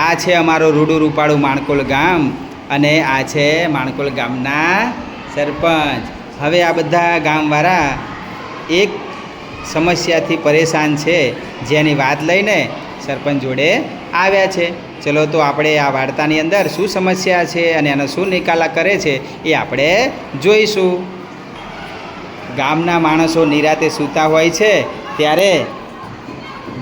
આ છે અમારું રૂડું રૂપાળું માણકોલ ગામ અને આ છે માણકોલ ગામના સરપંચ. હવે આ બધા ગામવાળા એક સમસ્યાથી પરેશાન છે. જેની વાત લઈને સરપંચ જોડે આવ્યા છે. ચલો તો આપણે આ વાર્તાની અંદર શું સમસ્યા છે અને એનો શું નિકાલા કરે છે એ આપણે જોઈશું. ગામના માણસો નિરાતે સૂતા હોય છે ત્યારે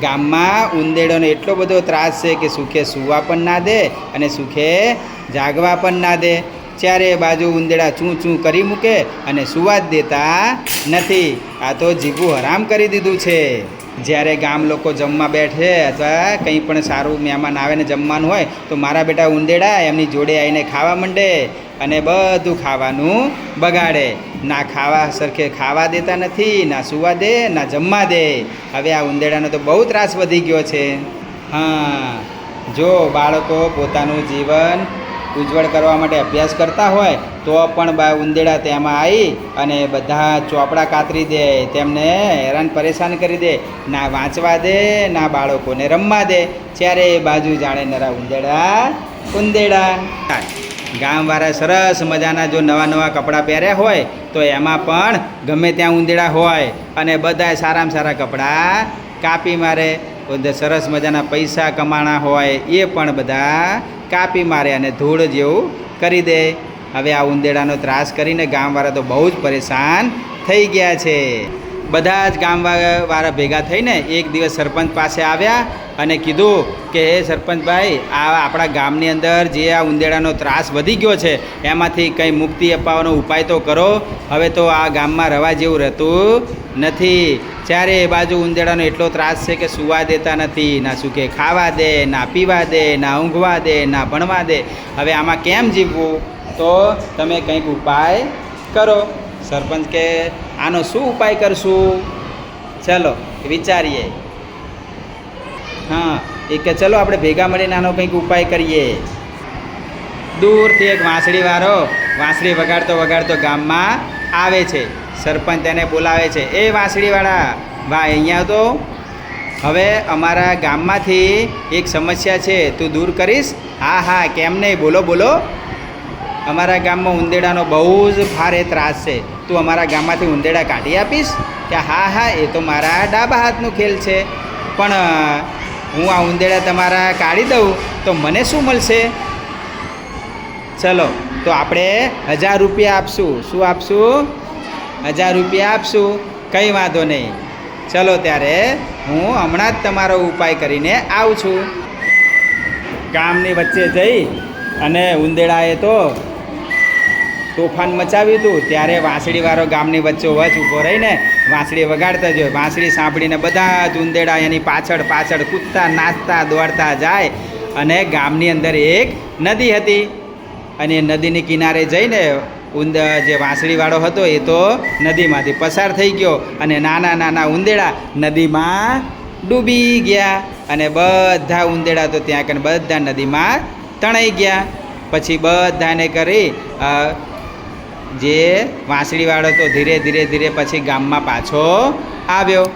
ગામમાં ઉંદેડોનો એટલો બધો ત્રાસ છે કે સુખે સૂવા પણ ના દે અને સુખે જાગવા પણ ના દે. ચારે બાજુ ઉંદેડા ચૂં ચૂં કરી મૂકે અને સુવા જ દેતા નથી. આ તો જીભું હરામ કરી દીધું છે. જ્યારે ગામ લોકો જમવા બેઠે અથવા કંઈ પણ સારું મહેમાન આવે ને જમવાનું હોય, તો મારા બેટા ઉંદેડા એમની જોડે આવીને ખાવા માંડે અને બધું ખાવાનું બગાડે. ના ખાવા સરખે ખાવા દેતા નથી, ના સુવા દે, ના જમવા દે. હવે આ ઉંદેડાનો તો બહુ ત્રાસ વધી ગયો છે. હા, જો બાળકો પોતાનું જીવન ઉજ્જવળ કરવા માટે અભ્યાસ કરતા હોય, તો પણ બા ઉંદેડા તેમાં આવી અને બધા ચોપડા કાતરી દે, તેમને હેરાન પરેશાન કરી દે. ના વાંચવા દે, ના બાળકોને રમવા દે. ચારે બાજુ જાણે નરા ઉંદેડા ઉંદેડા. ગામવાળા સરસ મજાના જો નવા નવા કપડાં પહેર્યા હોય, તો એમાં પણ ગમે ત્યાં ઉંદેડા હોય અને બધાએ સારામાં સારા કપડાં કાપી મારે. સરસ મજાના પૈસા કમાણા હોય એ પણ બધા કાપી મારે અને ધૂળ જેવું કરી દે. હવે આ ઉંદેડાનો ત્રાસ કરીને ગામવાળા તો બહુ જ પરેશાન થઈ ગયા છે. બધા જ ગામવાળા ભેગા થઈને એક દિવસ સરપંચ પાસે આવ્યા અને કીધું કે, હે સરપંચભાઈ આ આપણા ગામની અંદર જે આ ઉંદેડાનો ત્રાસ વધી ગયો છે, એમાંથી કંઈ મુક્તિ અપાવવાનો ઉપાય તો કરો. હવે તો આ ગામમાં રવા જેવું રહેતું નથી. ચારે બાજુ ઉંદેડાનો એટલો ત્રાસ છે કે સુવા દેતા નથી. ના સુકે ખાવા દે, ના પીવા દે, ના ઊંઘવા દે, ના ભણવા દે. હવે આમાં કેમ જીવવું? તો તમે કંઈક ઉપાય કરો. સરપંચ કે આનો શું ઉપાય કરશું? ચલો, વિચારીએ. હા, એ કે ચલો, આપણે ભેગા મળીને આનો કંઈક ઉપાય કરીએ. દૂરથી એક વાંસળીવાળો, વાંસળી વગાડતો વગાડતો ગામમાં આવે છે. સરપંચ તેને બોલાવે છે. એ વાંસળીવાળા ભાઈ અહીંયા તો હવે અમારા ગામમાંથી એક સમસ્યા છે. તું દૂર કરીશ? હા હા, કેમ નહીં? બોલો બોલો. અમારા ગામમાં ઉંદેડાનો બહુ જ ભારે ત્રાસ છે. તું અમારા ગામમાંથી ઉંદેડા કાઢી આપીશ કે હા હા, એ તો મારા ડાબા હાથનું ખેલ છે. પણ હું આ ઉંદેડા તમારા કાઢી દઉં તો મને શું મળશે? ચલો, તો આપણે હજાર રૂપિયા આપશું. શું આપશું? હજાર રૂપિયા આપશું. કંઈ વાંધો નહીં. ચલો, ત્યારે હું હમણાં જ તમારો ઉપાય કરીને આવું છું. ગામની વચ્ચે જઈ અને ઉંદેડાએ તો તોફાન મચાવ્યું હતું. ત્યારે વાંસળીવાળો ગામની વચ્ચે વચ ઊભો રહીને વાંસળી વગાડતા જોયો. વાંસળી સાંભળીને બધા જ ઉંદેડા એની પાછળ પાછળ કૂદતા, નાચતા, દોડતા જાય અને ગામની અંદર એક નદી હતી. અને એ નદીની કિનારે જઈને ઉંદ, જે વાંસળીવાળો હતો એ તો નદીમાંથી પસાર થઈ ગયો અને નાના નાના ઉંદેડા નદીમાં ડૂબી ગયા. અને બધા ઉંદેડા તો ત્યાં કને બધા નદીમાં તણાઈ ગયા. પછી બધાને કરી જે વાંસળીવાળો તો ધીરે ધીરે ધીરે પછી ગામમાં પાછો આવ્યો.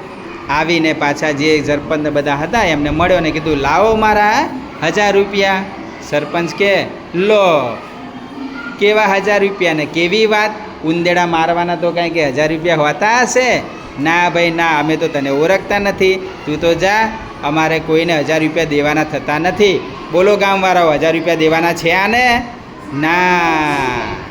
આવીને પાછા જે સરપંચ બધા હતા એમને મળ્યો ને કીધું, લાવો મારા હજાર રૂપિયા. સરપંચ કે, લો. કેવા હજાર રૂપિયા ને કેવી વાત? ઉંદેડા મારવાના તો કાંઈ કે હજાર રૂપિયા હોતા હશે. ના ભાઈ, ના, અમે તો તને ઓળખતા નથી. તું તો જા, અમારે કોઈને હજાર રૂપિયા દેવાના થતા નથી. બોલો ગામવાળાઓ, હજાર રૂપિયા દેવાના છે આને? ના.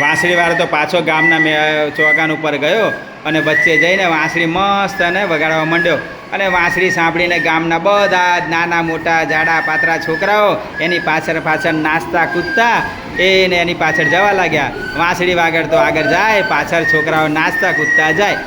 વાંસળીવાળો તો પાછો ગામના મે ચોગાન ઉપર ગયો અને વચ્ચે જઈને વાંસળી મસ્ત અને વગાડવા માંડ્યો. અને વાંસળી સાંભળીને ગામના બધા નાના મોટા જાડા પાતળા છોકરાઓ એની પાછળ પાછળ નાચતા કૂદતા એને એની પાછળ જવા લાગ્યા. વાંસળી વાગડતો આગળ જાય, પાછળ છોકરાઓ નાચતા કૂદતા જાય.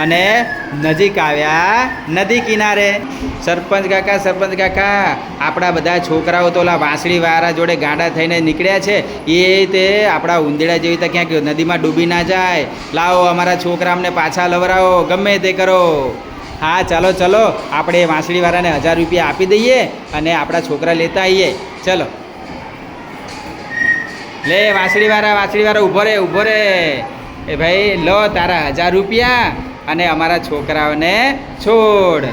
અને નજીક આવ્યા નદી કિનારે. સરપંચ કાકા સરપંચ કાકા, આપણા બધા છોકરાઓ તો ઓલા વાંસળી વાળા જોડે ગાંડા થઈને નીકળ્યા છે. એ તે આપણા ઉંદેડા જેવી તો ક્યાંક નદીમાં ડૂબી ના જાય. લાવો અમારા છોકરા અમને પાછા લવરાવો, ગમે તે કરો. હા, ચાલો, ચલો, આપણે વાંસળીવાળાને હજાર રૂપિયા આપી દઈએ અને આપણા છોકરા લેતા આવીએ ચલો. લે વાંસળીવાળા વાંસળીવાળા ઊભો રે ઊભો રે. એ ભાઈ, લો તારા હજાર રૂપિયા. અને અમારા છોકરાઓને છોડ.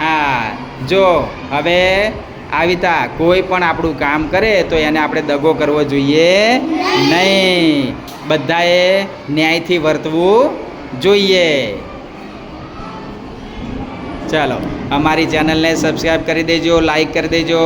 હા, જો હવે આવીતા કોઈ પણ આપણું કામ કરે તો એને આપણે દગો કરવો જોઈએ નહીં. બધાએ ન્યાયથી વર્તવું જોઈએ. ચાલો, અમારી ચેનલને સબસ્ક્રાઈબ કરી દેજો લાઈક કરી દેજો.